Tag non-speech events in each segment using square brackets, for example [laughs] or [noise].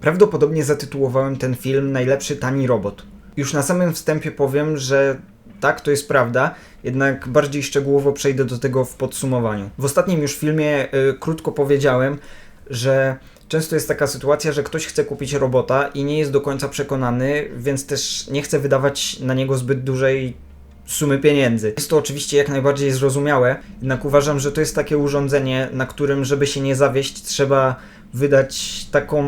Prawdopodobnie zatytułowałem ten film Najlepszy tani robot. Już na samym wstępie powiem, że tak, to jest prawda, jednak bardziej szczegółowo przejdę do tego w podsumowaniu. W ostatnim już filmie y, krótko powiedziałem, że często jest taka sytuacja, że ktoś chce kupić robota i nie jest do końca przekonany, więc też nie chce wydawać na niego zbyt dużej sumy pieniędzy. Jest to oczywiście jak najbardziej zrozumiałe, jednak uważam, że to jest takie urządzenie, na którym, żeby się nie zawieść, trzeba wydać taką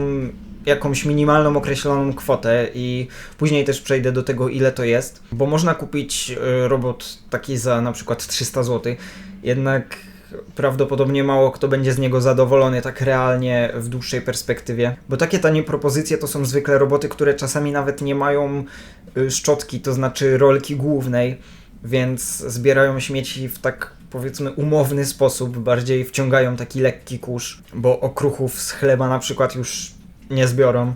jakąś minimalną określoną kwotę i później też przejdę do tego ile to jest, bo można kupić y, robot taki za na przykład 300 zł, jednak prawdopodobnie mało kto będzie z niego zadowolony tak realnie w dłuższej perspektywie, bo takie tanie propozycje to są zwykle roboty, które czasami nawet nie mają y, szczotki, to znaczy rolki głównej, więc zbierają śmieci w tak powiedzmy umowny sposób, bardziej wciągają taki lekki kurz, bo okruchów z chleba na przykład już nie zbiorą.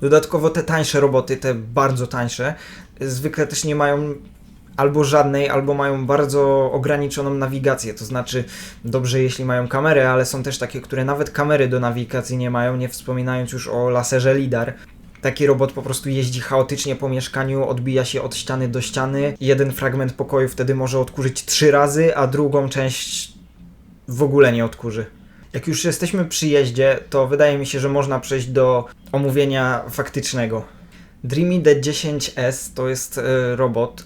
Dodatkowo te tańsze roboty, te bardzo tańsze, zwykle też nie mają albo żadnej, albo mają bardzo ograniczoną nawigację. To znaczy, dobrze jeśli mają kamerę, ale są też takie, które nawet kamery do nawigacji nie mają, nie wspominając już o laserze LIDAR. Taki robot po prostu jeździ chaotycznie po mieszkaniu, odbija się od ściany do ściany. Jeden fragment pokoju wtedy może odkurzyć trzy razy, a drugą część w ogóle nie odkurzy. Jak już jesteśmy przy jeździe, to wydaje mi się, że można przejść do omówienia faktycznego. Dreamy D10S to jest e, robot,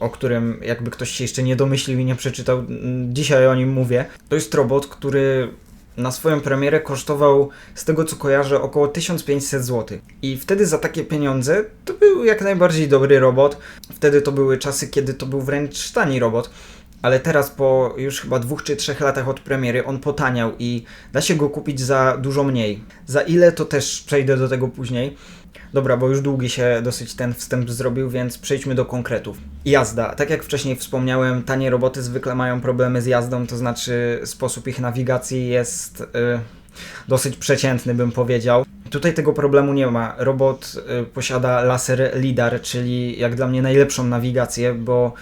o którym jakby ktoś się jeszcze nie domyślił i nie przeczytał, dzisiaj o nim mówię. To jest robot, który na swoją premierę kosztował, z tego co kojarzę, około 1500 zł. I wtedy za takie pieniądze to był jak najbardziej dobry robot. Wtedy to były czasy, kiedy to był wręcz tani robot. Ale teraz po już chyba dwóch czy trzech latach od premiery on potaniał i da się go kupić za dużo mniej. Za ile to też przejdę do tego później. Dobra, bo już długi się dosyć ten wstęp zrobił, więc przejdźmy do konkretów. Jazda. Tak jak wcześniej wspomniałem, tanie roboty zwykle mają problemy z jazdą, to znaczy sposób ich nawigacji jest y, dosyć przeciętny, bym powiedział. Tutaj tego problemu nie ma. Robot y, posiada laser LIDAR, czyli jak dla mnie najlepszą nawigację, bo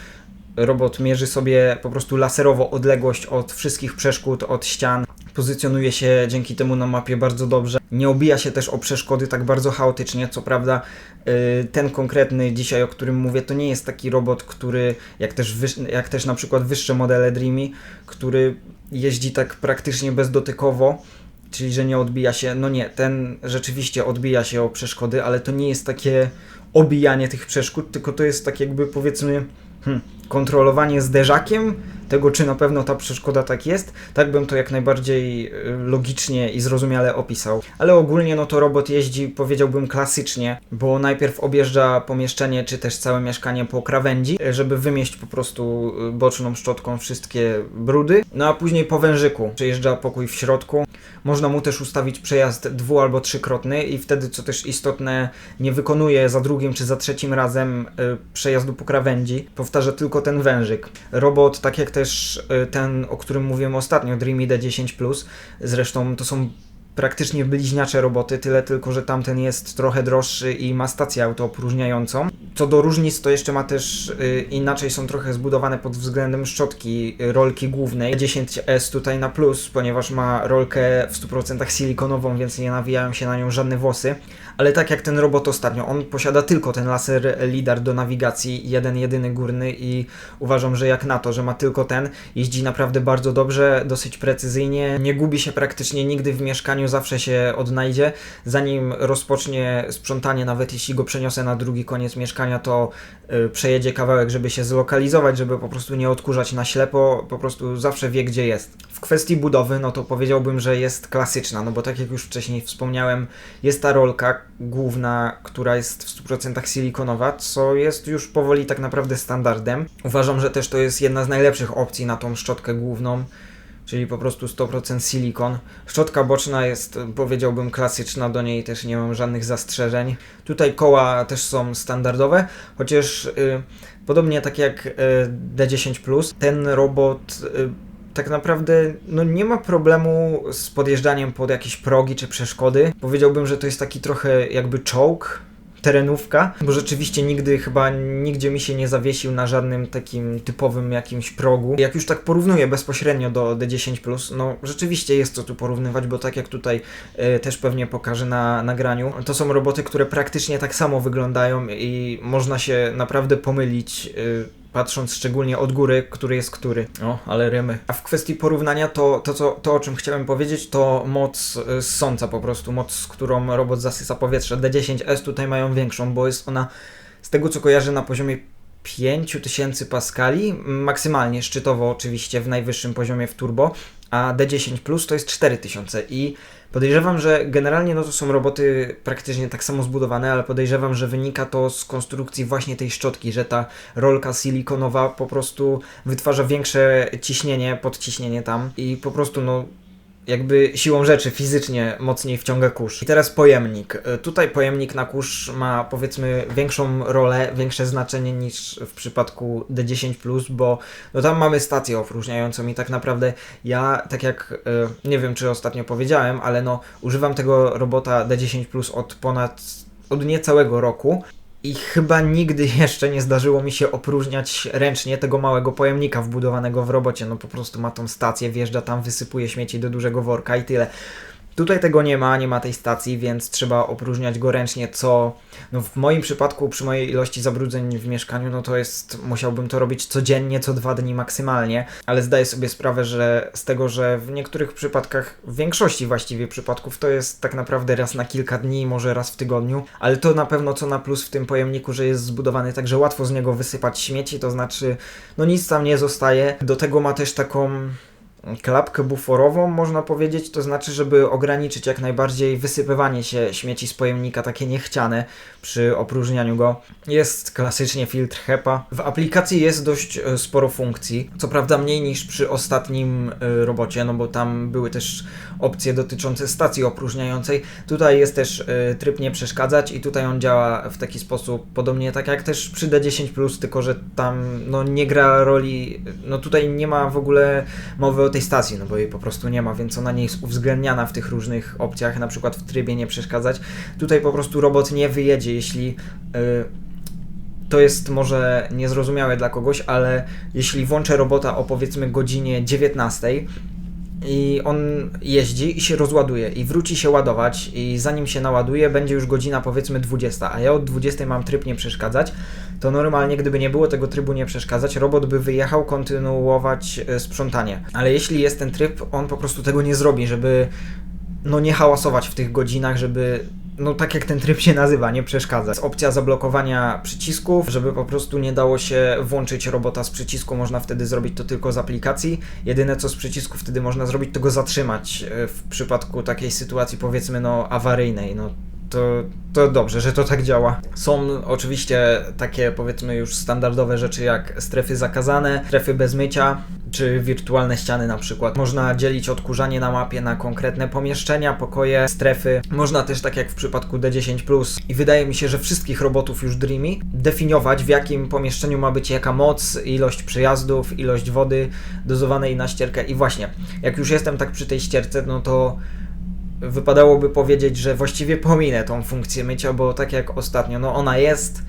robot mierzy sobie po prostu laserowo odległość od wszystkich przeszkód, od ścian. Pozycjonuje się dzięki temu na mapie bardzo dobrze. Nie obija się też o przeszkody tak bardzo chaotycznie. Co prawda, y, ten konkretny dzisiaj, o którym mówię, to nie jest taki robot, który, jak też, jak też na przykład wyższe modele Dreamy, który jeździ tak praktycznie bezdotykowo czyli że nie odbija się. No nie, ten rzeczywiście odbija się o przeszkody, ale to nie jest takie obijanie tych przeszkód, tylko to jest tak jakby powiedzmy hmm, kontrolowanie zderzakiem tego, czy na pewno ta przeszkoda tak jest. Tak bym to jak najbardziej y, logicznie i zrozumiale opisał. Ale ogólnie no to robot jeździ, powiedziałbym klasycznie, bo najpierw objeżdża pomieszczenie, czy też całe mieszkanie po krawędzi, żeby wymieść po prostu y, boczną szczotką wszystkie brudy. No a później po wężyku przejeżdża pokój w środku. Można mu też ustawić przejazd dwu- albo trzykrotny i wtedy, co też istotne, nie wykonuje za drugim czy za trzecim razem y, przejazdu po krawędzi. Powtarza tylko ten wężyk. Robot, tak jak też y, ten, o którym mówiłem ostatnio, Dreamy D10+, zresztą to są praktycznie bliźniacze roboty, tyle tylko, że tamten jest trochę droższy i ma stację autoopróżniającą. Co do różnic, to jeszcze ma też y, inaczej są trochę zbudowane pod względem szczotki y, rolki głównej. 10S tutaj na plus, ponieważ ma rolkę w 100% silikonową, więc nie nawijają się na nią żadne włosy. Ale tak jak ten robot ostatnio, on posiada tylko ten laser lidar do nawigacji, jeden jedyny górny i uważam, że jak na to, że ma tylko ten, jeździ naprawdę bardzo dobrze, dosyć precyzyjnie, nie gubi się praktycznie nigdy w mieszkaniu, zawsze się odnajdzie. Zanim rozpocznie sprzątanie, nawet jeśli go przeniosę na drugi koniec mieszkania, to y, przejedzie kawałek, żeby się zlokalizować, żeby po prostu nie odkurzać na ślepo, po prostu zawsze wie, gdzie jest. W kwestii budowy, no to powiedziałbym, że jest klasyczna, no bo tak jak już wcześniej wspomniałem, jest ta rolka główna, która jest w 100% silikonowa, co jest już powoli tak naprawdę standardem. Uważam, że też to jest jedna z najlepszych opcji na tą szczotkę główną czyli po prostu 100% silikon. Szczotka boczna jest, powiedziałbym, klasyczna, do niej też nie mam żadnych zastrzeżeń. Tutaj koła też są standardowe, chociaż y, podobnie tak jak y, D10+, ten robot y, tak naprawdę no, nie ma problemu z podjeżdżaniem pod jakieś progi czy przeszkody. Powiedziałbym, że to jest taki trochę jakby czołg, terenówka, bo rzeczywiście nigdy chyba nigdzie mi się nie zawiesił na żadnym takim typowym jakimś progu. Jak już tak porównuję bezpośrednio do D10+, no rzeczywiście jest co tu porównywać, bo tak jak tutaj y, też pewnie pokażę na nagraniu, to są roboty, które praktycznie tak samo wyglądają i można się naprawdę pomylić y, patrząc szczególnie od góry, który jest który. O, ale rymy. A w kwestii porównania, to, to, co, to o czym chciałem powiedzieć, to moc y, ssąca po prostu, moc, z którą robot zasysa powietrze. D10S tutaj mają większą, bo jest ona z tego co kojarzę na poziomie 5000 paskali, maksymalnie szczytowo oczywiście w najwyższym poziomie w turbo, a D10 Plus to jest 4000 i podejrzewam, że generalnie no to są roboty praktycznie tak samo zbudowane, ale podejrzewam, że wynika to z konstrukcji właśnie tej szczotki, że ta rolka silikonowa po prostu wytwarza większe ciśnienie, podciśnienie tam i po prostu no jakby siłą rzeczy fizycznie mocniej wciąga kurz. I teraz pojemnik. E, Tutaj pojemnik na kurz ma powiedzmy większą rolę, większe znaczenie niż w przypadku D10+, bo no tam mamy stację opróżniającą i tak naprawdę ja, tak jak e, nie wiem czy ostatnio powiedziałem, ale no używam tego robota D10+ od ponad od niecałego roku i chyba nigdy jeszcze nie zdarzyło mi się opróżniać ręcznie tego małego pojemnika wbudowanego w robocie. No po prostu ma tą stację, wjeżdża tam, wysypuje śmieci do dużego worka i tyle. Tutaj tego nie ma, nie ma tej stacji, więc trzeba opróżniać go ręcznie, co no w moim przypadku, przy mojej ilości zabrudzeń w mieszkaniu, no to jest, musiałbym to robić codziennie, co dwa dni maksymalnie, ale zdaję sobie sprawę, że z tego, że w niektórych przypadkach, w większości właściwie przypadków, to jest tak naprawdę raz na kilka dni, może raz w tygodniu, ale to na pewno co na plus w tym pojemniku, że jest zbudowany tak, że łatwo z niego wysypać śmieci, to znaczy, no nic tam nie zostaje. Do tego ma też taką klapkę buforową, można powiedzieć, to znaczy, żeby ograniczyć jak najbardziej wysypywanie się śmieci z pojemnika, takie niechciane przy opróżnianiu go. Jest klasycznie filtr HEPA. W aplikacji jest dość e, sporo funkcji, co prawda mniej niż przy ostatnim e, robocie, no bo tam były też opcje dotyczące stacji opróżniającej. Tutaj jest też e, tryb nie przeszkadzać i tutaj on działa w taki sposób, podobnie tak jak też przy D10+, tylko że tam no, nie gra roli, no tutaj nie ma w ogóle mowy o tej stacji, no bo jej po prostu nie ma, więc ona nie jest uwzględniana w tych różnych opcjach, na przykład w trybie nie przeszkadzać. Tutaj po prostu robot nie wyjedzie, jeśli yy, to jest może niezrozumiałe dla kogoś, ale jeśli włączę robota o powiedzmy godzinie 19 i on jeździ i się rozładuje i wróci się ładować i zanim się naładuje będzie już godzina powiedzmy 20, a ja od 20 mam tryb nie przeszkadzać, to normalnie gdyby nie było tego trybu nie przeszkadzać, robot by wyjechał kontynuować e, sprzątanie. Ale jeśli jest ten tryb, on po prostu tego nie zrobi, żeby no nie hałasować w tych godzinach, żeby no tak jak ten tryb się nazywa, nie przeszkadza. Opcja zablokowania przycisków, żeby po prostu nie dało się włączyć robota z przycisku, można wtedy zrobić to tylko z aplikacji. Jedyne co z przycisku wtedy można zrobić, to go zatrzymać e, w przypadku takiej sytuacji powiedzmy no awaryjnej, no to, to dobrze, że to tak działa. Są oczywiście takie powiedzmy już standardowe rzeczy jak strefy zakazane, strefy bez mycia, czy wirtualne ściany na przykład. Można dzielić odkurzanie na mapie na konkretne pomieszczenia, pokoje, strefy. Można też tak jak w przypadku D10+, i wydaje mi się, że wszystkich robotów już Dreamy, definiować w jakim pomieszczeniu ma być jaka moc, ilość przejazdów, ilość wody dozowanej na ścierkę i właśnie, jak już jestem tak przy tej ścierce, no to wypadałoby powiedzieć, że właściwie pominę tą funkcję mycia, bo tak jak ostatnio, no ona jest,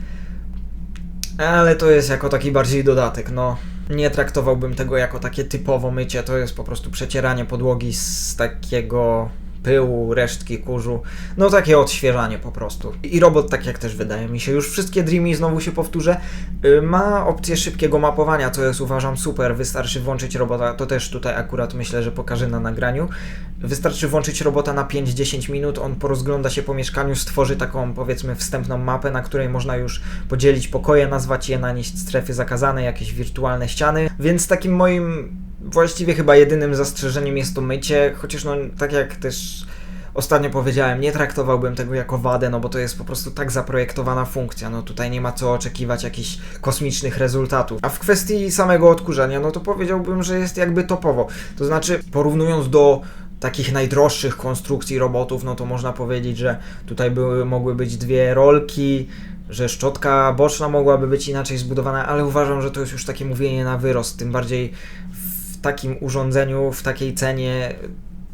ale to jest jako taki bardziej dodatek, no. Nie traktowałbym tego jako takie typowo mycie, to jest po prostu przecieranie podłogi z takiego pyłu, resztki kurzu, no takie odświeżanie po prostu. I robot, tak jak też wydaje mi się, już wszystkie Dreamy, znowu się powtórzę, y, ma opcję szybkiego mapowania, co jest uważam super, wystarczy włączyć robota, to też tutaj akurat myślę, że pokażę na nagraniu, wystarczy włączyć robota na 5-10 minut, on porozgląda się po mieszkaniu, stworzy taką powiedzmy wstępną mapę, na której można już podzielić pokoje, nazwać je, nanieść strefy zakazane, jakieś wirtualne ściany, więc takim moim właściwie chyba jedynym zastrzeżeniem jest to mycie, chociaż no tak jak też ostatnio powiedziałem, nie traktowałbym tego jako wadę, no bo to jest po prostu tak zaprojektowana funkcja, no tutaj nie ma co oczekiwać jakichś kosmicznych rezultatów. A w kwestii samego odkurzania, no to powiedziałbym, że jest jakby topowo. To znaczy, porównując do takich najdroższych konstrukcji robotów, no to można powiedzieć, że tutaj były, mogły być dwie rolki, że szczotka boczna mogłaby być inaczej zbudowana, ale uważam, że to jest już takie mówienie na wyrost, tym bardziej w takim urządzeniu, w takiej cenie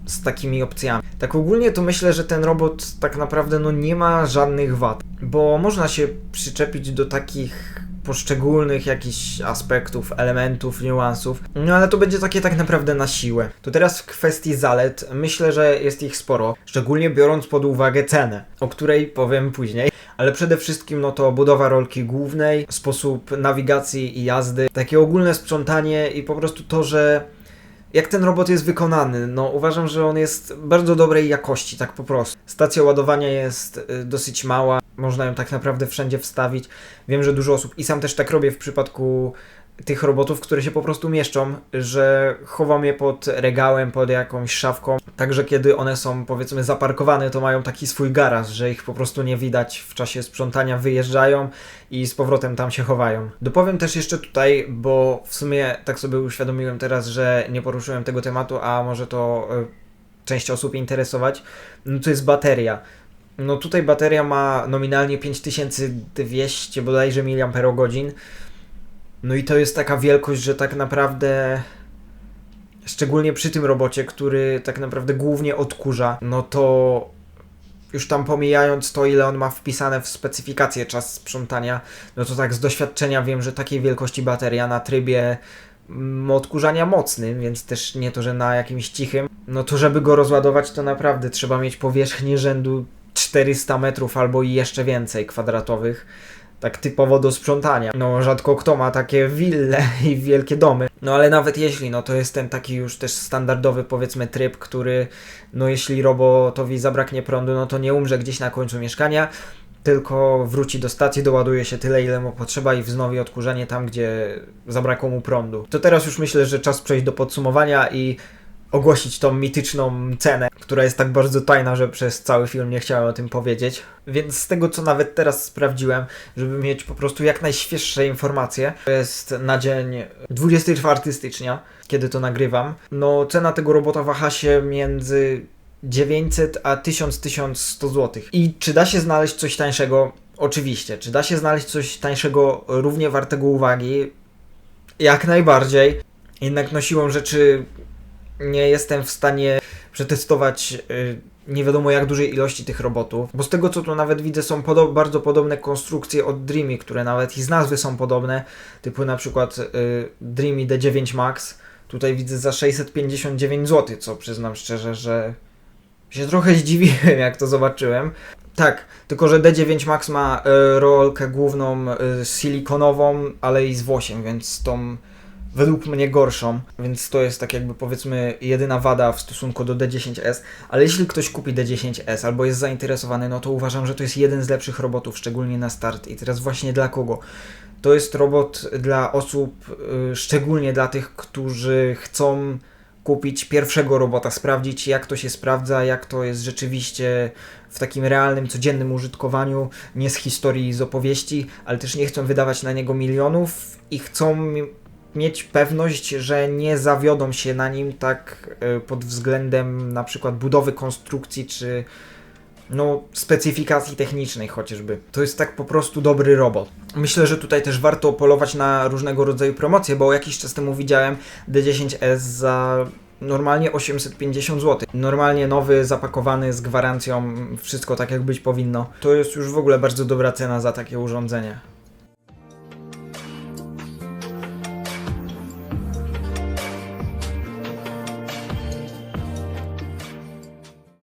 z takimi opcjami. Tak ogólnie to myślę, że ten robot tak naprawdę no nie ma żadnych wad, bo można się przyczepić do takich poszczególnych jakichś aspektów, elementów, niuansów, no ale to będzie takie tak naprawdę na siłę. To teraz w kwestii zalet, myślę, że jest ich sporo, szczególnie biorąc pod uwagę cenę, o której powiem później. Ale przede wszystkim no to budowa rolki głównej, sposób nawigacji i jazdy, takie ogólne sprzątanie i po prostu to, że jak ten robot jest wykonany. No, uważam, że on jest bardzo dobrej jakości, tak po prostu. Stacja ładowania jest y, dosyć mała, można ją tak naprawdę wszędzie wstawić. Wiem, że dużo osób, i sam też tak robię w przypadku tych robotów, które się po prostu mieszczą, że chowam je pod regałem, pod jakąś szafką. Także kiedy one są powiedzmy zaparkowane, to mają taki swój garaż, że ich po prostu nie widać w czasie sprzątania, wyjeżdżają i z powrotem tam się chowają. Dopowiem też jeszcze tutaj, bo w sumie tak sobie uświadomiłem teraz, że nie poruszyłem tego tematu, a może to y, część osób interesować. No to jest bateria. No tutaj bateria ma nominalnie 5200 bodajże mAh. No i to jest taka wielkość, że tak naprawdę szczególnie przy tym robocie, który tak naprawdę głównie odkurza, no to już tam pomijając to, ile on ma wpisane w specyfikację czas sprzątania, no to tak z doświadczenia wiem, że takiej wielkości bateria na trybie mm, odkurzania mocnym, więc też nie to, że na jakimś cichym, no to żeby go rozładować, to naprawdę trzeba mieć powierzchnię rzędu 400 metrów albo i jeszcze więcej kwadratowych tak typowo do sprzątania. No rzadko kto ma takie wille [laughs] i wielkie domy. No ale nawet jeśli, no to jest ten taki już też standardowy powiedzmy tryb, który no jeśli robotowi zabraknie prądu, no to nie umrze gdzieś na końcu mieszkania, tylko wróci do stacji, doładuje się tyle, ile mu potrzeba i wznowi odkurzanie tam, gdzie zabrakło mu prądu. To teraz już myślę, że czas przejść do podsumowania i ogłosić tą mityczną cenę, która jest tak bardzo tajna, że przez cały film nie chciałem o tym powiedzieć. Więc z tego, co nawet teraz sprawdziłem, żeby mieć po prostu jak najświeższe informacje, to jest na dzień 24 stycznia, kiedy to nagrywam. No, cena tego robota waha się między 900 a 1000-1100 zł. I czy da się znaleźć coś tańszego? Oczywiście. Czy da się znaleźć coś tańszego, równie wartego uwagi? Jak najbardziej. Jednak no siłą rzeczy nie jestem w stanie przetestować y, nie wiadomo jak dużej ilości tych robotów, bo z tego co tu nawet widzę są podo bardzo podobne konstrukcje od Dreamy, które nawet i z nazwy są podobne, typu na przykład y, Dreamy D9 Max, tutaj widzę za 659 zł, co przyznam szczerze, że się trochę zdziwiłem jak to zobaczyłem. Tak, tylko że D9 Max ma y, rolkę główną y, silikonową, ale i z włosiem, więc tą według mnie gorszą, więc to jest tak jakby powiedzmy jedyna wada w stosunku do D10S, ale jeśli ktoś kupi D10S albo jest zainteresowany, no to uważam, że to jest jeden z lepszych robotów, szczególnie na start. I teraz właśnie dla kogo? To jest robot dla osób, yy, szczególnie dla tych, którzy chcą kupić pierwszego robota, sprawdzić jak to się sprawdza, jak to jest rzeczywiście w takim realnym, codziennym użytkowaniu, nie z historii, z opowieści, ale też nie chcą wydawać na niego milionów i chcą mieć pewność, że nie zawiodą się na nim tak y, pod względem na przykład budowy konstrukcji czy no, specyfikacji technicznej chociażby. To jest tak po prostu dobry robot. Myślę, że tutaj też warto polować na różnego rodzaju promocje, bo jakiś czas temu widziałem D10S za normalnie 850 zł. Normalnie nowy, zapakowany z gwarancją, wszystko tak jak być powinno. To jest już w ogóle bardzo dobra cena za takie urządzenie.